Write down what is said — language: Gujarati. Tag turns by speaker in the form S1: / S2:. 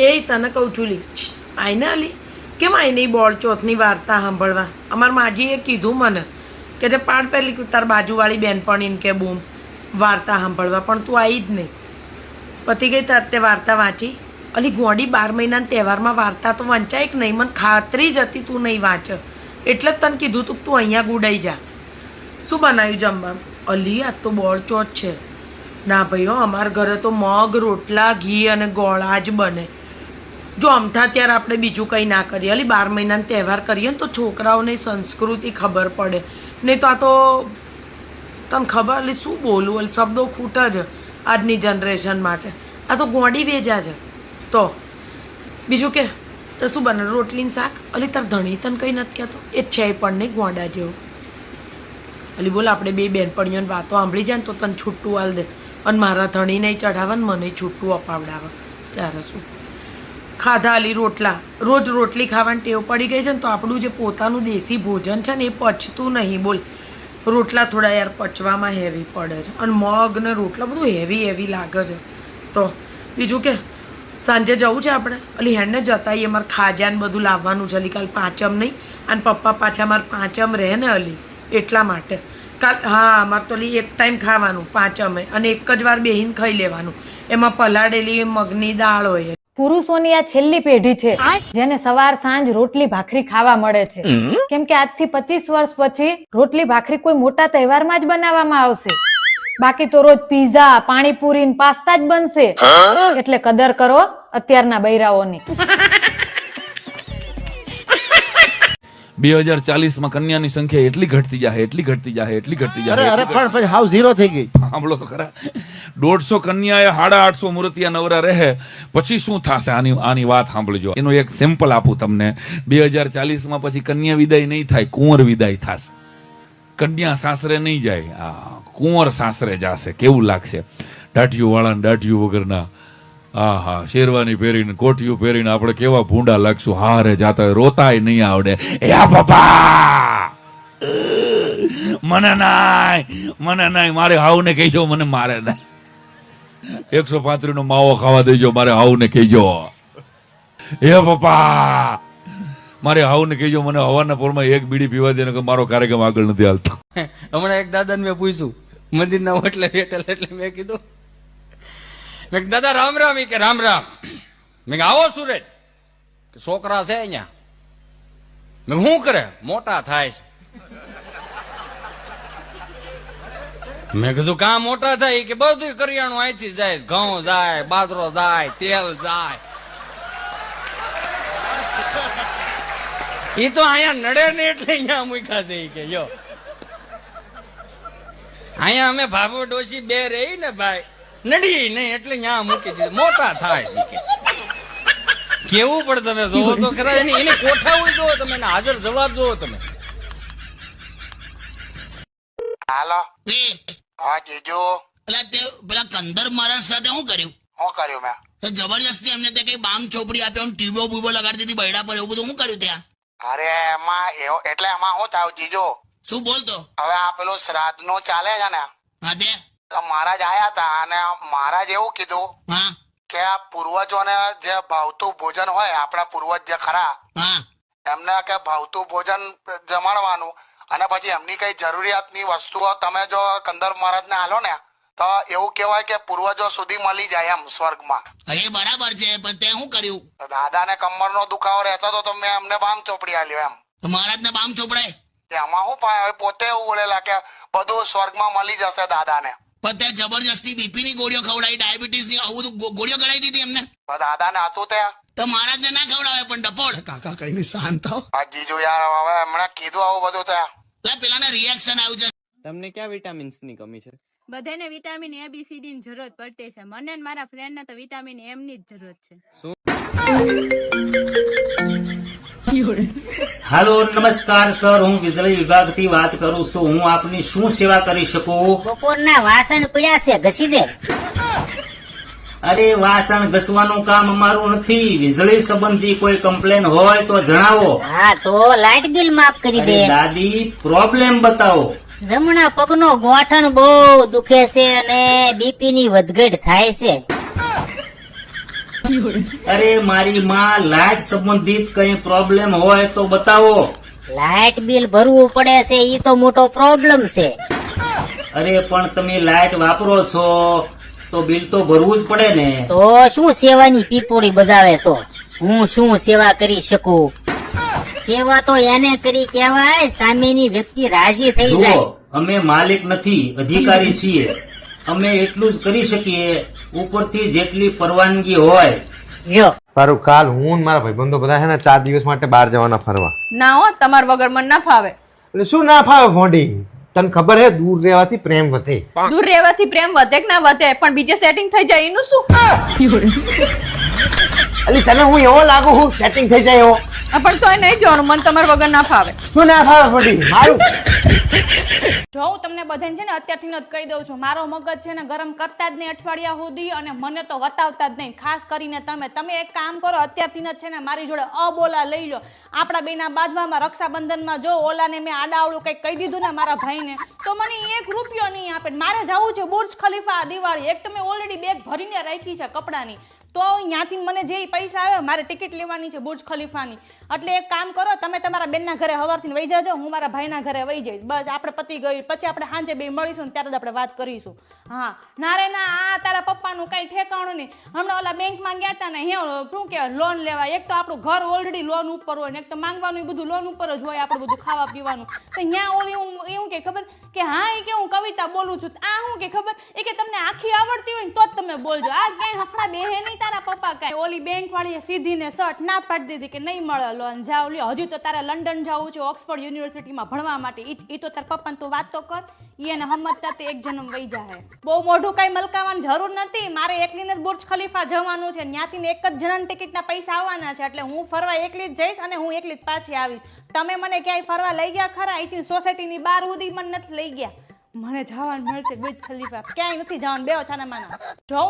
S1: એ તને કહું છું, લી. આઈને અલી કેમ આઈને બોળ ચોથની વાર્તા સાંભળવા? અમાર માજીએ કીધું મને કે જે પાડ પેલી તાર બાજુવાળી બેનપણીને કે બૂમ, વાર્તા સાંભળવા, પણ તું આવી જ નહીં પતી ગઈ તાર તે વાર્તા વાંચી. અલી ગોડી બાર મહિનાના તહેવારમાં વાર્તા તો વંચાય કે નહીં મને ખાતરી જ હતી તું નહીં વાંચ. એટલે જ તને કીધું તું તું અહીંયા ગુડાઈ જા. શું બનાવ્યું જમવા? અલી, આ તો બોળ ચોથ છે. ના ભાઈ હો અમારા ઘરે તો મગ, રોટલા, ઘી અને ગોળા જ બને. જો અમથા ત્યારે આપણે બીજું કંઈ ના કરીએ. અલી બાર મહિનાનો તહેવાર કરીએ ને તો છોકરાઓને સંસ્કૃતિ ખબર પડે. નહીં તો આ તો તને ખબર એટલે શું બોલવું એટલે શબ્દો ખૂટ જ આજની જનરેશન માટે. આ તો ગોડી વેજા છે. તો બીજું કે, તો શું બને? રોટલીનું શાક? અલી તાર ધણી તને કંઈ નથી કહેતો? એ છે પણ નહીં, ગોડા જેવું. અલી બોલ, આપણે બે બેનપણીઓની વાતો સાંભળી જાય ને તો તને છૂટું આલ દે. અને મારા ધણી નહીં ચઢાવે ને મને છૂટું અપાવડાવે. ત્યારે શું? ખાધા અલી રોટલા. રોજ રોટલી ખાવાની ટેવ પડી ગઈ છે ને તો આપણું જે પોતાનું દેશી ભોજન છે ને એ પચતું નહીં બોલ. રોટલા થોડા યાર પચવામાં હેવી પડે છે. અને મગ ને રોટલા બધું હેવી હેવી લાગે છે. તો બીજું કે, સાંજે જવું છે આપણે? અલી હેડને જતાઈએ, મારે ખાજા ને બધું લાવવાનું છે. અલી કાલ પાંચમ નહીં. અને પપ્પા પાછા મારે પાંચમ રહે ને અલી, એટલા માટે. કાલ, હા, મારે તો એક ટાઈમ ખાવાનું, પાંચમે. અને એક જ વાર બેહીને ખાઈ લેવાનું. એમાં પલાળેલી મગની દાળ હોય.
S2: પુરુષોની આ છેલ્લી પેઢી છે જેને સવાર સાંજ રોટલી ભાખરી ખાવા મળે છે. કેમ કે આજથી પચીસ વર્ષ પછી રોટલી ભાખરી કોઈ મોટા તહેવારમાં જ બનાવવામાં આવશે. બાકી તો રોજ પીઝા પાણીપુરી પાસ્તા જ બનશે. એટલે કદર કરો અત્યારના બૈરાઓની.
S3: બે હજાર ચાલીસમાં કન્યાની સંખ્યા એટલી ઘટતી જાય એટલી ઘટતી જાય એટલી ઘટતી જાય
S4: અરે પણ હાવ ઝીરો થઈ ગઈ.
S3: સાંભળો તો ખરા. દોઢસો કન્યાએ સાડા આઠસો મૂર્તિયા નવરા રહે, પછી શું થશે? આની આની વાત સાંભળજો. એનું એક સેમ્પલ આપું તમને. બે હજાર ચાલીસમાં પછી કન્યા વિદાય નહીં થાય, કુંવર વિદાય થશે. કન્યા સાસરે નહીં જાય. આ કુંવર સાસરે જાશે. કેવું લાગશે? દાઢિયું વાળાને દાઢિયું વગરના. હા હા શેરવાની પહેરીને કોટિયું પહેરીને આપણે કેવા ભૂંડા લાગશું? હારે જાતા હોય, રોતાય નહીં આવડે. એ પપ્પા મને નાય મને નાય, મારે હાવને કહીશો મને મારે નાય. એકસો પાંત્રીસ નો માવો ખાવા દેજો, મારે હાવને કહેજો. હે પપ્પા, મારે હાવને કહેજો, મને હવાના પોરમાં એક બીડી પીવા દે કે મારો કાર્યક્રમ આગળ નથી હાલતો.
S5: હમણાં એક દાદાને મેં પૂછ્યું, મંદિરના હોટલે બેઠેલ એટલે મેં કીધું, મેં દાદા, રામ રામ. કે, રામ રામ. મેં આવો સુરજ. કે, છોકરા છે અહીંયા. મેં શું કરે? મોટા થાય છે. મેં કીધું કા મોટા થાય. કે બધું કરિયાણું અહીંથી જાય. ઘઉં જાય બાજરો જાય તેલ જાય. એ તો અહીંયા નડે ને એટલે અહીંયા મૂકા દે કે જો અહીંયા અમે ભાભો ડોશી બે રહી ને ભાઈ નડી નહીં એટલે ત્યાં મૂકી દીધું. મોટા થાય છે કે. કેવું પણ તમે જોવો તો ખરા એની એની કોઠાવું જોવો તમે એને હાજર જવાબ જોવો તમે.
S6: હાલો. હા જેજો
S7: પેલા તે પેલા કંદર મહારાજ સાથે શું કર્યું?
S6: શું કર્યું મેં
S7: તો જબરજસ્તી એમને તે કઈ બામ ચોપડી આપ્યો ને ટ્યુબો બુબો લગાડી દીધી બૈડા પર એવું બધું શું કર્યું ત્યાં?
S6: અરે એમાં એવો- એટલે એમાં શું થાય જીજો
S7: શું બોલતો
S6: હવે આ પેલો શ્રાદ્ધનું ચાલે છે ને?
S7: હા તે?
S6: તો મહારાજ આયા હતા અને મહારાજ એવું કીધું
S7: હા.
S6: કે આ પૂર્વજોને જે ભાવતું ભોજન હોય આપણા પૂર્વજ જે ખરા
S7: હા.
S6: એમને કે ભાવતું ભોજન જમાડવાનું અને પછી એમની કઈ જરૂરિયાતની વસ્તુઓ તમે જો કંદર મહારાજને આલો ને તો એવું કહેવાય કે પૂર્વજો સુધી મળી જાય એમ સ્વર્ગમાં.
S7: હા, એ બરાબર છે પણ તે શું કર્યું?
S6: તો દાદાને કમરનો દુખાવો રહેતો હતો તો મેં એમને બામ ચોપડી આલ્યો એમ.
S7: તો મહારાજને બામ ચોપડાય?
S6: એમાં શું પણ હવે પોતે એવું બોલેલા કે બધું સ્વર્ગમાં મળી જશે દાદાને.
S7: પણ તે જબરજસ્તી બીપી ની ગોળીઓ ખવડાવી ડાયાબિટીસની આવું ગોળીઓ ગળાઈ દીધી એમને?
S6: દાદા દાદાને હતું તે.
S7: તો મહારાજને ના ખવડાવે પણ ડપોડ
S4: કાકા કઈ શાંત થાવ
S6: જીજુ યાર હવે હમણાં કીધું આવું બધું તે
S7: રિએક્શન
S8: તમને ક્યાં વિટામિન્સની કમી છે?
S9: બધાને vitamin A B C D ની જરૂરત પડતી છે. મને ને મારા ફ્રેન્ડ ને તો વિટામિન એમ ની જ જરૂરત છે.
S10: હાલો નમસ્કાર સર. હું વીજળી વિભાગથી વાત કરું છું. હું આપની શું સેવા કરી શકું?
S11: બપોરના વાસણ પડ્યા છે ઘસી દે.
S10: અરે વાસણ ઘસવાનું કામ અમારું નથી. વીજળી સંબંધી કોઈ કમ્પ્લેન હોય તો જણાવો.
S11: હા તો લાઇટ બિલ માફ કરી દે.
S10: દાદી પ્રોબ્લેમ બતાવો.
S11: જમણા પગનો ગોઠણ બહુ દુખે છે અને બીપી ની વધઘટ થાય છે.
S10: અરે મારી માં લાઈટ સંબંધિત કઈ પ્રોબ્લેમ હોય તો બતાવો.
S11: લાઇટ બિલ ભરવું પડે છે ઈ તો મોટો પ્રોબ્લેમ છે.
S10: અરે પણ તમે લાઈટ વાપરો છો. તો બિલ તો ભરવું જ પડે ને.
S11: તો શું સેવાની પીપોળી બજાવે છો? હું શું સેવા કરી શકું? સેવા તો એને કરી કહેવાય સામેની વ્યક્તિ રાજી થઈ જાય.
S10: જુઓ અમે માલિક નથી અધિકારી છીએ. અમે એટલું જ કરી શકીએ ઉપરથી જેટલી પરવાનગી હોય.
S11: લ્યો.
S8: સારું કાલ હું ને મારા ભાઈબંધો બધા છે ને ચાર દિવસ માટે બહાર જવાના ફરવા.
S9: ના હો તમાર વગર મન ના ફાવે.
S8: એટલે શું ના ફાવે ફોડી તને ખબર હે દૂર રહેવાથી પ્રેમ વધે.
S9: દૂર રહેવાથી પ્રેમ વધે કે ના વધે? પણ બીજે સેટિંગ થઈ જાય એનું શું?
S8: એટલે તને હું એવો લાગુ હું સેટિંગ થઈ જાય એવો.
S9: પણ તોય નહીં જોવાનું મને તમારા વગર ના ફાવે.
S8: શું ના ફાવે ફોડી મારું
S9: જો હું તમને બધાને છે ને અત્યારથી જ કહી દઉં છું મારો મગજ છે ને ગરમ કરતા જ નહીં અઠવાડિયા સુધી અને મને તો વતાવતા જ નહીં. ખાસ કરીને તમે. તમે એક કામ કરો અત્યારથી જ છે ને મારી જોડે અબોલા લઈ લો. આપણા બેના બાજવામાં રક્ષાબંધનમાં જો ઓલાને મેં આડાવડું કંઈક કહી દીધું ને મારા ભાઈને તો મને એક રૂપિયો નહીં આપે. મારે જવું છે બુર્જ ખલીફા દિવાળી. એક તમે ઓલરેડી બેગ ભરીને રાખી છે કપડાની. તો ત્યાંથી મને જે પૈસા આવે, મારે ટિકિટ લેવાની છે બુર્જ ખલીફાની. એટલે એક કામ કરો, તમે તમારા બેનના ઘરે હવારથી વહી જાજો, હું મારા ભાઈના ઘરે વહી જઈશ. બસ, આપણે પતી ગયું. પછી આપણે સાંજે બે મળીશું ને ત્યારે જ આપણે વાત કરીશું. હા. ના રે ના, આ તારા પપ્પાનું કાંઈ ઠેકાણું નહીં. હમણાં ઓલા બેંકમાં ગયા હતા ને, હે, શું કહેવાય લોન લેવા. એક તો આપણું ઘર ઓલરેડી લોન ઉપર હોય ને, એક તો માંગવાનું બધું લોન ઉપર જ હોય આપણે બધું ખાવા પીવાનું. તો ત્યાં ઓલી હું, એવું કે ખબર? કે હા, એ કે હું કવિતા બોલું છું. આ હું કે ખબર? એ કે તમને આખી આવડતી હોય ને તો જ તમે બોલજો. આ ક્યાંય હફડા બેહે નહીં. તારા પપ્પા કઈ? ઓલી બેંક વાળી સીધી ને શર્ટ ના પાડી દીધી કે નહીં મળે લોન જાવ લ્યો. હજી તો તારે લંડન જવું છે, ઓક્સફોર્ડ યુનિવર્સિટીમાં ભણવા માટે. એ તો તાર પપ્પાને તું વાત તો કર. એને હમતતા એક જન્મ વહી જાહે. બહુ મોઢું કઈ મલકાવાની જરૂર નથી. મારે એકલીને જ બુર્જ ખલીફા જવાનું છે. ત્યાંથી એક જ જણાની ટિકિટના પૈસા આવવાના છે. એટલે હું ફરવા એકલી જ જઈશ અને હું એકલી જ પાછી આવીશ. તમે મને ક્યાંય ફરવા લઈ ગયા ખરા? અહીંથી સોસાયટીની બહાર સુધી મને નથી લઈ ગયા. મને જવાનું મળશે બુર્જ ખલીફા. ક્યાંય નથી જવાનું બે ઓછાના માના જો